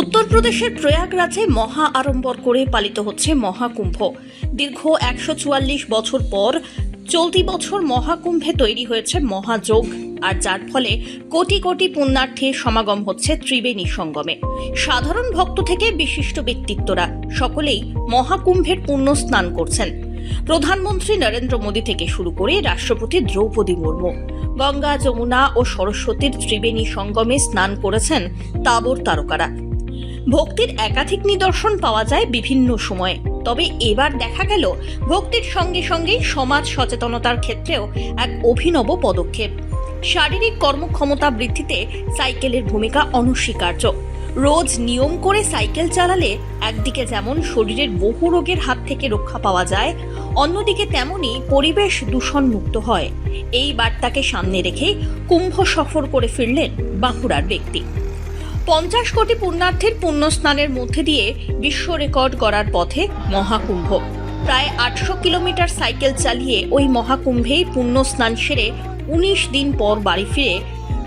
উত্তরপ্রদেশের প্রয়াগরাজে মহা আড়ম্বর করে পালিত হচ্ছে মহাকুম্ভ। দীর্ঘ একশো চুয়াল্লিশ বছর পর চলতি বছর মহাকুম্ভে তৈরি হয়েছে মহাযোগ, আর যার ফলে কোটি কোটি পুণ্যার্থীর সমাগম হচ্ছে ত্রিবেণী সঙ্গমে। সাধারণ ভক্ত থেকে বিশিষ্ট ব্যক্তিত্বরা সকলেই মহাকুম্ভের পুণ্য স্নান করছেন। প্রধানমন্ত্রী নরেন্দ্র মোদী থেকে শুরু করে রাষ্ট্রপতি দ্রৌপদী মুর্মু। গঙ্গা, যমুনা ও সরস্বতীর ত্রিবেণী সঙ্গমে স্নান করেছেন তাবর তারকারা। ভক্তির একাধিক নিদর্শন পাওয়া যায় বিভিন্ন সময়ে। তবে এবার দেখা গেল ভক্তির সঙ্গে সঙ্গেই সমাজ সচেতনতার ক্ষেত্রেও এক অভিনব পদক্ষেপ। শারীরিক কর্মক্ষমতা বৃদ্ধিতে সাইকেলের ভূমিকা অনস্বীকার্য। রোজ নিয়ম করে সাইকেল চালালে একদিকে যেমন শরীরের বহু রোগের হাত থেকে রক্ষা পাওয়া যায়, অন্যদিকে তেমনই পরিবেশ দূষণ মুক্ত হয়। এই বার্তাকে সামনে রেখে কুম্ভ সফর করে ফিরলেন বাঁকুড়ার ব্যক্তি। পঞ্চাশ কোটি পুণ্যার্থীর পুণ্য স্নানের মধ্যে দিয়ে বিশ্ব রেকর্ড গড়ার পথে মহাকুম্ভ। প্রায় আটশো কিলোমিটার সাইকেল চালিয়ে ওই মহাকুম্ভেই পুণ্য স্নান সেরে উনিশ দিন পর বাড়ি ফিরে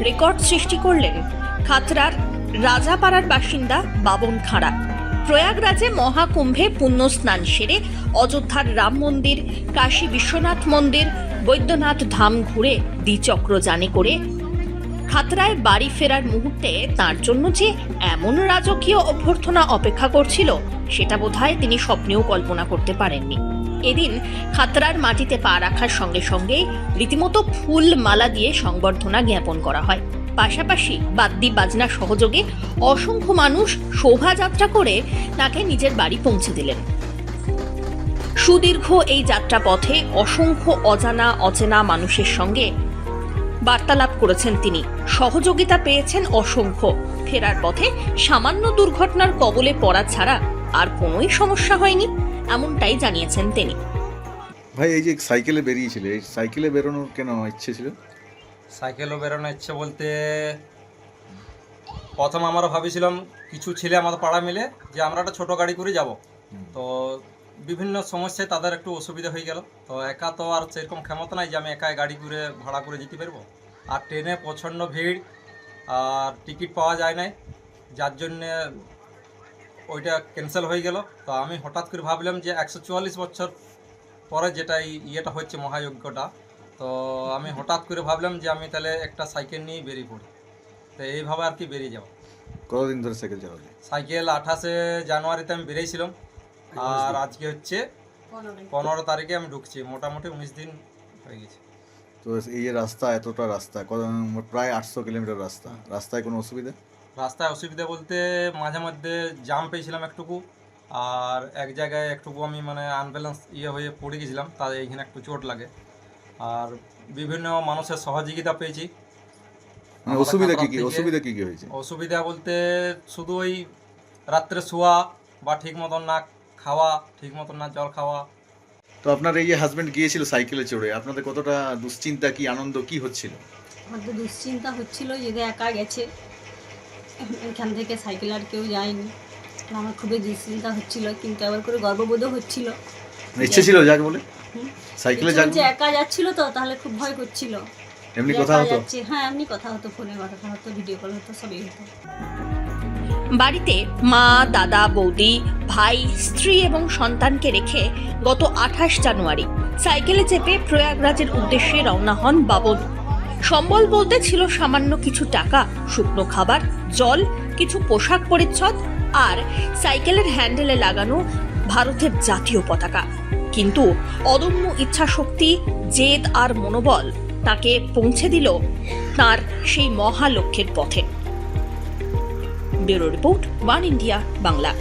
রেকর্ড সৃষ্টি করলেন খাতরার রাজাপাড়ার বাসিন্দা বাবন খাঁড়া। প্রয়াগরাজে মহাকুম্ভে পুণ্য স্নান সেরে অযোধ্যার রাম মন্দির, কাশী বিশ্বনাথ মন্দির, বৈদ্যনাথ ধাম ঘুরে দ্বিচক্র জানে করে খাতড়ায় বাড়ি ফেরার মুহূর্তে তার জন্য যে এমন রাজকীয় অভ্যর্থনা অপেক্ষা করছিল, সেটা বোধহয় তিনি স্বপ্নেও কল্পনা করতে পারেননি। এদিন খাতরার মাটিতে পা রাখার সঙ্গে সঙ্গে রীতিমতো ফুল মালা দিয়ে সংবর্ধনা জ্ঞাপন করা হয়। পাশাপাশি বাদ্যি বাজনা সহযোগে অসংখ্য মানুষ শোভাযাত্রা করে তাকে নিজের বাড়ি পৌঁছে দিলেন। সুদীর্ঘ এই যাত্রা পথে অসংখ্য অজানা অচেনা মানুষের সঙ্গে বার্তালাপ করেছেন তিনি। সহযোগিতা পেয়েছেন অসংখ্য। ফেরার পথে সামান্য দুর্ঘটনার কবলে পড়া ছাড়া আর কোনোই সমস্যা হয়নি এমনটাই জানিয়েছেন তিনি। ভাই এই যে সাইকেলে বেরিয়েছিলে এই সাইকেলে বেরোনোর কেন ইচ্ছে ছিল? সাইকেলও বেরোনোর ইচ্ছে বলতে প্রথম আমরা ভাবিছিলাম কিছু ছেলে আমাদের পাড়া মিলে যে আমরা একটা ছোটো গাড়ি করে যাব। তো বিভিন্ন সমস্যায় তাদের একটু অসুবিধা হয়ে গেল। তো একা তো আর সেরকম ক্ষমতা নাই যে আমি একাই গাড়ি করে ভাড়া করে যেতে পারব। আর ট্রেনে প্রচণ্ড ভিড় আর টিকিট পাওয়া যায় নাই। যার জন্যে ওইটা ক্যান্সেল হয়ে গেল। তো আমি হঠাৎ করে ভাবলাম যে একশো চুয়াল্লিশ বছর পরে যেটা এই ইয়েটা হচ্ছে মহাযজ্ঞটা তো আমি হঠাৎ করে ভাবলাম যে আমি তাহলে একটা সাইকেল নিয়ে বেরিয়ে পড়ি। তো এইভাবে আর কি বেরিয়ে যাব কতদিন ধরে সাইকেল চালালে? সাইকেল আঠাশে জানুয়ারিতে আমি বেরিয়েছিলাম। আর আজকে হচ্ছে পনেরো তারিখে আমি ঢুকছি। মোটামুটি উনিশ দিন হয়ে গেছে। তো এই যে রাস্তা এতটা রাস্তা প্রায় আটশো কিলোমিটার রাস্তা। রাস্তায় কোনো অসুবিধা? রাস্তায় অসুবিধা বলতে মাঝে মধ্যে জাম পেয়েছিলাম একটুকু আর এক জায়গায় একটুকু আমি মানে আনব্যালেন্স ইয়ে হয়ে পড়ে গেছিলাম তাই এইখানে একটু চোট লাগে। আর বিভিন্ন মানুষের সহযোগিতা পেয়েছি। মানে অসুবিধা কি কি? অসুবিধা কি কি হয়েছে? অসুবিধা বলতে শুধু ওই রাত্রে শোয়া বা ঠিক মতন না খাওয়া ঠিক মতন না জল খাওয়া তো আপনার এই যে হাজবেন্ড গিয়েছিল সাইকেলে চড়ে আপনাদের কতটা দুশ্চিন্তা কি আনন্দ কি হচ্ছিল? আমার তো দুশ্চিন্তা হচ্ছিল যদি একা গেছে এখান থেকে সাইকেল আর কেউ যায়নি। আমার খুবই দুশ্চিন্তা হচ্ছিল কিন্তু আবার করে গর্ববোধও হচ্ছিল। মানে ইচ্ছে ছিল যাক বলে। সাইকেলে যাক একা যাচ্ছিল তো তাহলে খুব ভয় করছিল। এমনি কথা হতো? হ্যাঁ এমনি কথা হতো ফোনে কথা হতো ভিডিও কল হতো সবই হতো। বাড়িতে মা, দাদা, বৌদি, ভাই, স্ত্রী এবং সন্তানকে রেখে গত আঠাশ জানুয়ারি সাইকেলে চেপে প্রয়াগরাজের উদ্দেশ্যে রওনা হন বাবন সম্বল বলতে ছিল সামান্য কিছু টাকা, শুকনো খাবার, জল, কিছু পোশাক পরিচ্ছদ আর সাইকেলের হ্যান্ডেলে লাগানো ভারতের জাতীয় পতাকা। কিন্তু অদম্য ইচ্ছাশক্তি, জেদ আর মনোবল তাকে পৌঁছে দিল তার সেই মহা লক্ষ্যের পথে। Bureau Report, One India, Bangla.